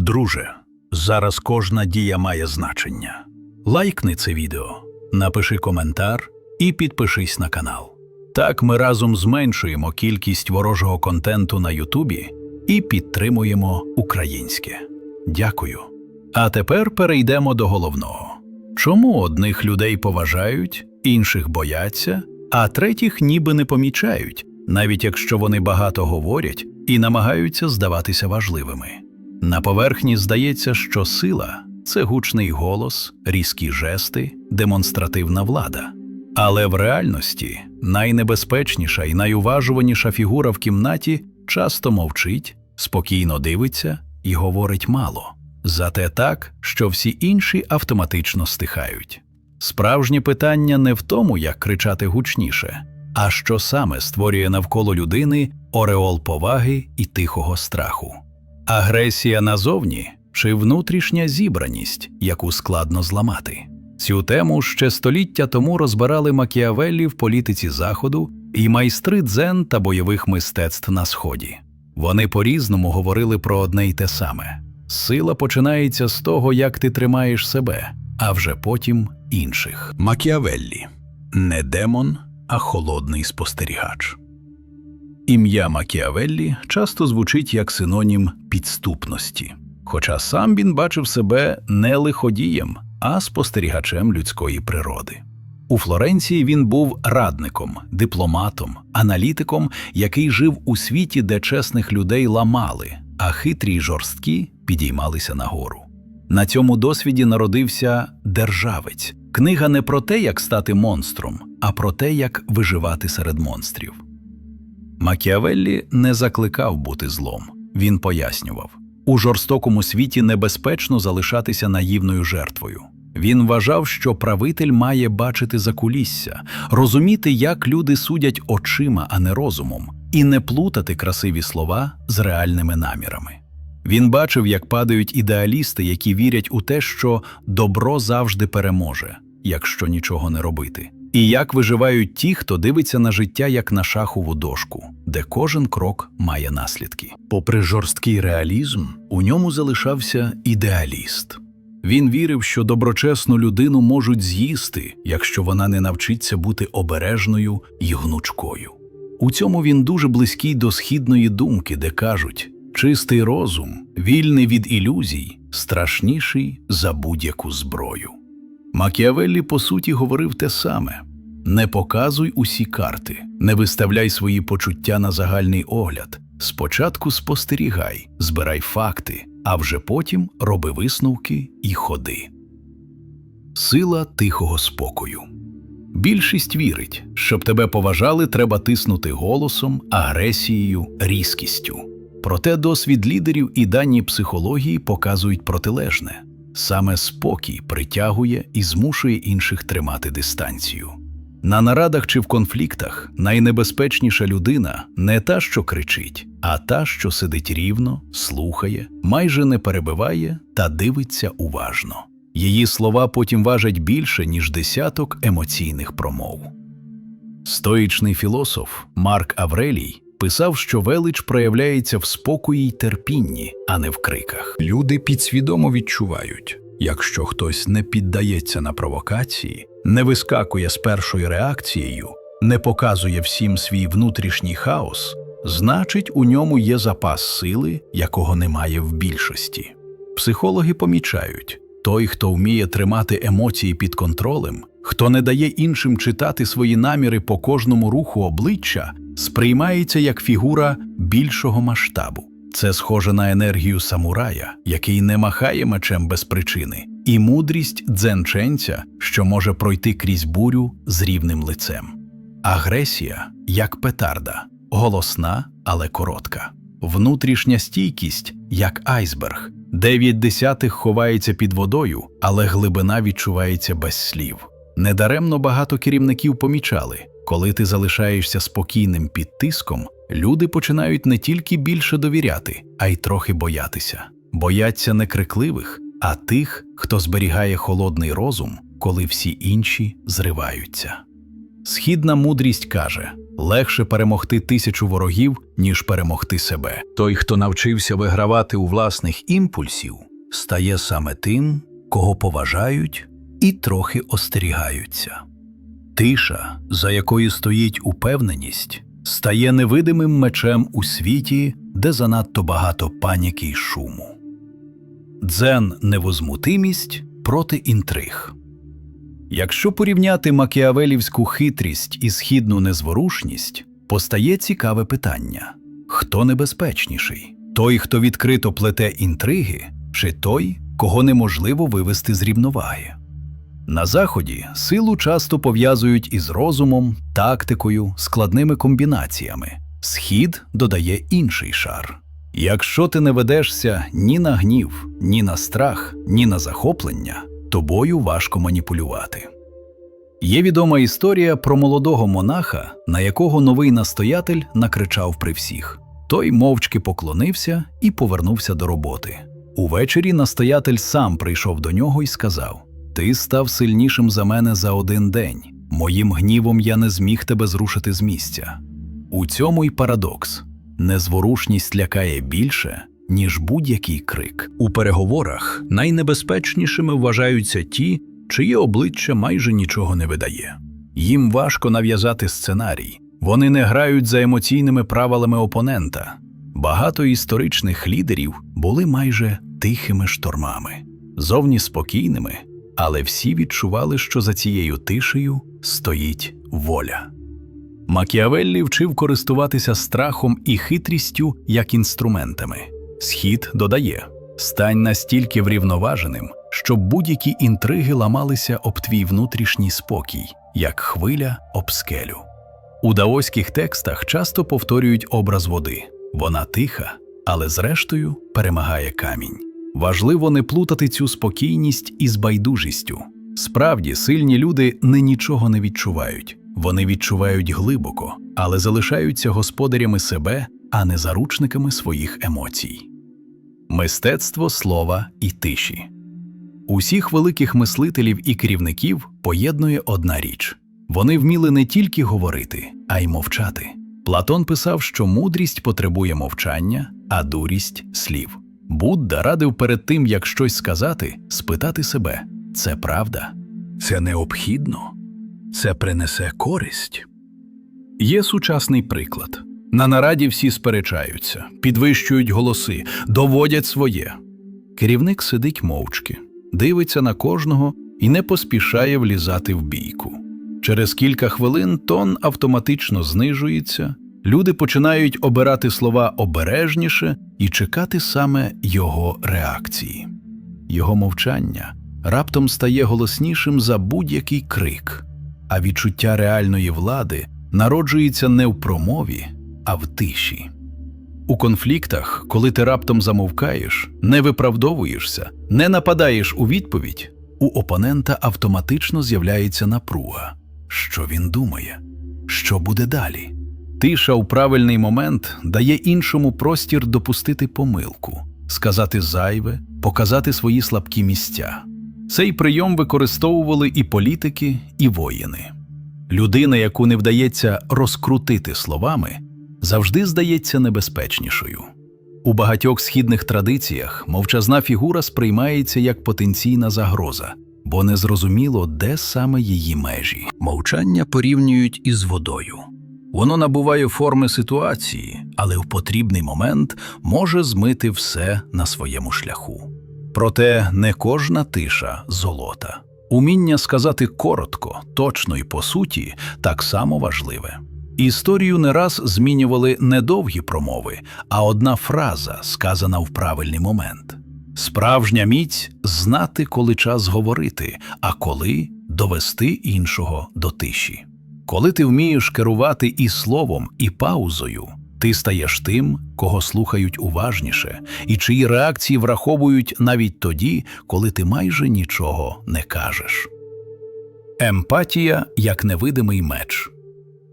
Друже, зараз кожна дія має значення. Лайкни це відео, напиши коментар і підпишись на канал. Так ми разом зменшуємо кількість ворожого контенту на Ютубі і підтримуємо українське. Дякую. А тепер перейдемо до головного. Чому одних людей поважають, інших бояться, а третіх ніби не помічають, навіть якщо вони багато говорять і намагаються здаватися важливими? На поверхні здається, що сила це гучний голос, різкі жести, демонстративна влада. Але в реальності найнебезпечніша і найуважуваніша фігура в кімнаті часто мовчить, спокійно дивиться і говорить мало, зате так, що всі інші автоматично стихають. Справжнє питання не в тому, як кричати гучніше, а що саме створює навколо людини ореол поваги і тихого страху. Агресія назовні чи внутрішня зібраність, яку складно зламати. Цю тему ще століття тому розбирали Макіавеллі в політиці Заходу і майстри дзен та бойових мистецтв на Сході. Вони по-різному говорили про одне й те саме: сила починається з того, як ти тримаєш себе, а вже потім інших. Макіавеллі не демон, а холодний спостерігач. Ім'я Макіавеллі часто звучить як синонім підступності, хоча сам він бачив себе не лиходієм, а спостерігачем людської природи. У Флоренції він був радником, дипломатом, аналітиком, який жив у світі, де чесних людей ламали, а хитрі й жорсткі підіймалися нагору. На цьому досвіді народився державець. Книга не про те, як стати монстром, а про те, як виживати серед монстрів. Макіавеллі не закликав бути злом. Він пояснював у жорстокому світі небезпечно залишатися наївною жертвою. Він вважав, що правитель має бачити закулісся, розуміти, як люди судять очима, а не розумом, і не плутати красиві слова з реальними намірами. Він бачив, як падають ідеалісти, які вірять у те, що добро завжди переможе, якщо нічого не робити. І як виживають ті, хто дивиться на життя як на шахову дошку, де кожен крок має наслідки. Попри жорсткий реалізм, у ньому залишався ідеаліст. Він вірив, що доброчесну людину можуть з'їсти, якщо вона не навчиться бути обережною і гнучкою. У цьому він дуже близький до східної думки, де кажуть: чистий розум, вільний від ілюзій, страшніший за будь-яку зброю. Макіавеллі, по суті, говорив те саме: не показуй усі карти, не виставляй свої почуття на загальний огляд. Спочатку спостерігай, збирай факти, а вже потім роби висновки і ходи. Сила тихого спокою. Більшість вірить, щоб тебе поважали, треба тиснути голосом, агресією, різкістю. Проте досвід лідерів і дані психології показують протилежне. Саме спокій притягує і змушує інших тримати дистанцію. На нарадах чи в конфліктах найнебезпечніша людина не та, що кричить, а та, що сидить рівно, слухає, майже не перебиває та дивиться уважно. Її слова потім важать більше, ніж десяток емоційних промов. Стоїчний філософ Марк Аврелій писав, що велич проявляється в спокої й терпінні, а не в криках. Люди підсвідомо відчувають, якщо хтось не піддається на провокації, не вискакує з першою реакцією, не показує всім свій внутрішній хаос, значить, у ньому є запас сили, якого немає в більшості. Психологи помічають той, хто вміє тримати емоції під контролем, хто не дає іншим читати свої наміри по кожному руху обличчя, сприймається як фігура більшого масштабу. Це схоже на енергію самурая, який не махає мечем без причини, і мудрість дзенченця, що може пройти крізь бурю з рівним лицем. Агресія як петарда, голосна, але коротка. Внутрішня стійкість як айсберг, дев'ять десятих ховається під водою, але глибина відчувається без слів. Недаремно багато керівників помічали, коли ти залишаєшся спокійним під тиском, люди починають не тільки більше довіряти, а й трохи боятися. Бояться не крикливих, а тих, хто зберігає холодний розум, коли всі інші зриваються. Східна мудрість каже легше перемогти тисячу ворогів, ніж перемогти себе. Той, хто навчився вигравати у власних імпульсів, стає саме тим, кого поважають і трохи остерігаються. Тиша, за якою стоїть упевненість, стає невидимим мечем у світі, де занадто багато паніки й шуму. Дзен невозмутимість проти інтриг. Якщо порівняти макіавелівську хитрість і східну незворушність, постає цікаве питання: хто небезпечніший? Той, хто відкрито плете інтриги, чи той, кого неможливо вивести з рівноваги? На Заході силу часто пов'язують із розумом, тактикою, складними комбінаціями. Схід додає інший шар. Якщо ти не ведешся ні на гнів, ні на страх, ні на захоплення, тобою важко маніпулювати. Є відома історія про молодого монаха, на якого новий настоятель накричав при всіх. Той мовчки поклонився і повернувся до роботи. Увечері настоятель сам прийшов до нього і сказав: Ти став сильнішим за мене за один день. Моїм гнівом я не зміг тебе зрушити з місця. У цьому й парадокс. Незворушність лякає більше, ніж будь-який крик. У переговорах найнебезпечнішими вважаються ті, чиє обличчя майже нічого не видає. Їм важко нав'язати сценарій, вони не грають за емоційними правилами опонента. Багато історичних лідерів були майже тихими штормами, зовні спокійними, але всі відчували, що за цією тишею стоїть воля. Макіавеллі вчив користуватися страхом і хитрістю як інструментами. Схід додає стань настільки врівноваженим, щоб будь-які інтриги ламалися об твій внутрішній спокій, як хвиля об скелю. У даоських текстах часто повторюють образ води. Вона тиха, але зрештою перемагає камінь. Важливо не плутати цю спокійність із байдужістю. Справді, сильні люди не нічого не відчувають. Вони відчувають глибоко, але залишаються господарями себе, а не заручниками своїх емоцій. Мистецтво слова і тиші. Усіх великих мислителів і керівників поєднує одна річ вони вміли не тільки говорити, а й мовчати. Платон писав, що мудрість потребує мовчання, а дурість слів. Будда радив перед тим, як щось сказати, спитати себе це правда, це необхідно, це принесе користь. Є сучасний приклад. На нараді всі сперечаються, підвищують голоси, доводять своє. Керівник сидить мовчки, дивиться на кожного і не поспішає влізати в бійку. Через кілька хвилин тон автоматично знижується, люди починають обирати слова обережніше і чекати саме його реакції. Його мовчання раптом стає голоснішим за будь-який крик, а відчуття реальної влади народжується не в промові, а в тиші. У конфліктах, коли ти раптом замовкаєш, не виправдовуєшся, не нападаєш у відповідь, у опонента автоматично з'являється напруга. Що він думає? Що буде далі? Тиша у правильний момент дає іншому простір допустити помилку, сказати зайве, показати свої слабкі місця. Цей прийом використовували і політики, і воїни. Людина, яку не вдається розкрутити словами, завжди здається небезпечнішою. У багатьох східних традиціях мовчазна фігура сприймається як потенційна загроза, бо незрозуміло, де саме її межі. Мовчання порівнюють із водою. Воно набуває форми ситуації, але в потрібний момент може змити все на своєму шляху. Проте не кожна тиша золота. Уміння сказати коротко, точно і по суті так само важливе. Історію не раз змінювали не довгі промови, а одна фраза, сказана в правильний момент. Справжня міць знати, коли час говорити, а коли довести іншого до тиші. Коли ти вмієш керувати і словом, і паузою, ти стаєш тим, кого слухають уважніше, і чиї реакції враховують навіть тоді, коли ти майже нічого не кажеш. Емпатія як невидимий меч.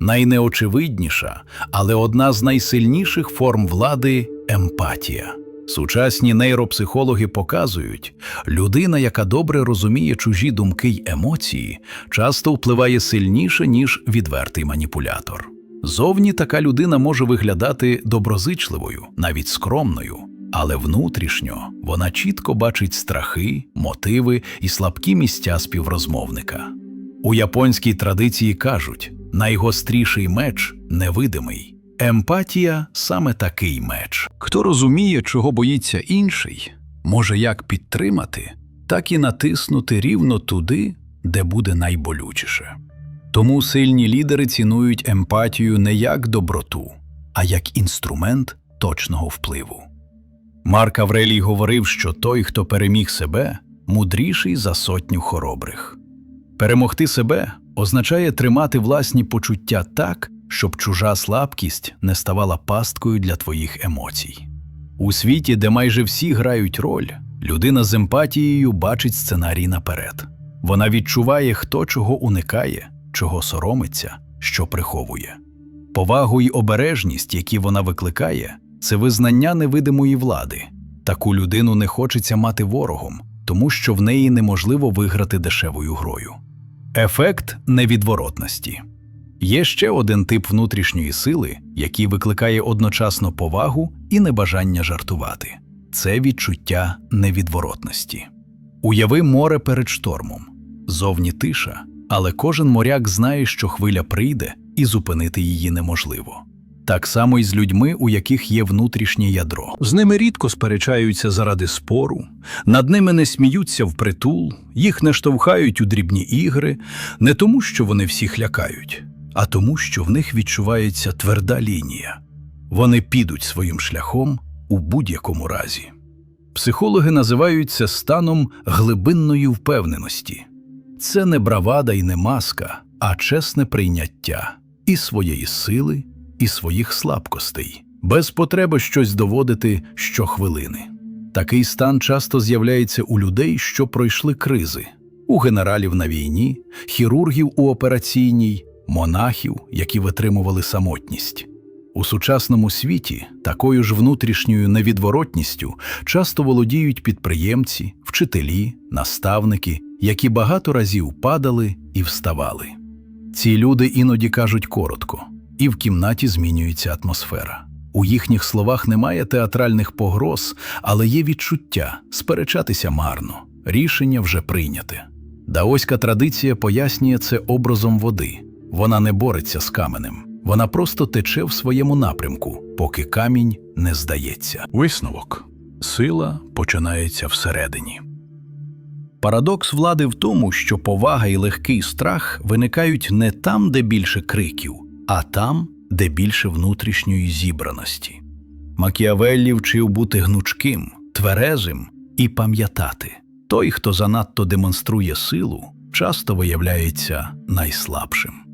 Найнеочевидніша, але одна з найсильніших форм влади емпатія. Сучасні нейропсихологи показують, людина, яка добре розуміє чужі думки й емоції, часто впливає сильніше, ніж відвертий маніпулятор. Зовні така людина може виглядати доброзичливою, навіть скромною, але внутрішньо вона чітко бачить страхи, мотиви і слабкі місця співрозмовника. У японській традиції кажуть: найгостріший меч невидимий. Емпатія саме такий меч. Хто розуміє, чого боїться інший, може як підтримати, так і натиснути рівно туди, де буде найболючіше. Тому сильні лідери цінують емпатію не як доброту, а як інструмент точного впливу. Марк Аврелій говорив, що той, хто переміг себе, мудріший за сотню хоробрих. Перемогти себе означає тримати власні почуття так, щоб чужа слабкість не ставала пасткою для твоїх емоцій. У світі, де майже всі грають роль, людина з емпатією бачить сценарій наперед. Вона відчуває, хто чого уникає, чого соромиться, що приховує. Повагу й обережність, які вона викликає, це визнання невидимої влади. Таку людину не хочеться мати ворогом, тому що в неї неможливо виграти дешевою грою. Ефект невідворотності. Є ще один тип внутрішньої сили, який викликає одночасно повагу і небажання жартувати це відчуття невідворотності. Уяви море перед штормом. Зовні тиша, але кожен моряк знає, що хвиля прийде, і зупинити її неможливо. Так само і з людьми, у яких є внутрішнє ядро. З ними рідко сперечаються заради спору, над ними не сміються впритул, їх не штовхають у дрібні ігри, не тому, що вони всіх лякають, а тому, що в них відчувається тверда лінія. Вони підуть своїм шляхом у будь-якому разі. Психологи називають це станом глибинної впевненості. Це не бравада і не маска, а чесне прийняття і своєї сили, і своїх слабкостей, без потреби щось доводити щохвилини. Такий стан часто з'являється у людей, що пройшли кризи, у генералів на війні, хірургів у операційній, монахів, які витримували самотність. У сучасному світі такою ж внутрішньою невідворотністю часто володіють підприємці, вчителі, наставники, які багато разів падали і вставали. Ці люди іноді кажуть коротко, і в кімнаті змінюється атмосфера. У їхніх словах немає театральних погроз, але є відчуття сперечатися марно, рішення вже прийняте. Даоська традиція пояснює це образом води. Вона не бореться з каменем, вона просто тече в своєму напрямку, поки камінь не здається. Висновок сила починається всередині. Парадокс влади в тому, що повага і легкий страх виникають не там, де більше криків, а там, де більше внутрішньої зібраності. Макіавеллі вчив бути гнучким, тверезим і пам'ятати той, хто занадто демонструє силу, часто виявляється найслабшим.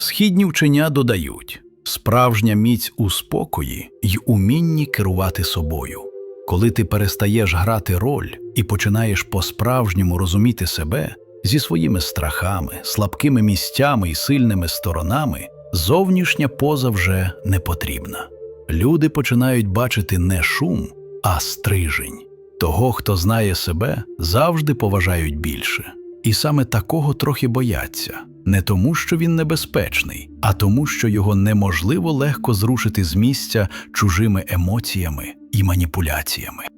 Східні вчення додають справжня міць у спокої й умінні керувати собою. Коли ти перестаєш грати роль і починаєш по-справжньому розуміти себе зі своїми страхами, слабкими місцями і сильними сторонами, зовнішня поза вже не потрібна. Люди починають бачити не шум, а стрижень. Того, хто знає себе, завжди поважають більше. І саме такого трохи бояться, не тому, що він небезпечний, а тому, що його неможливо легко зрушити з місця чужими емоціями і маніпуляціями.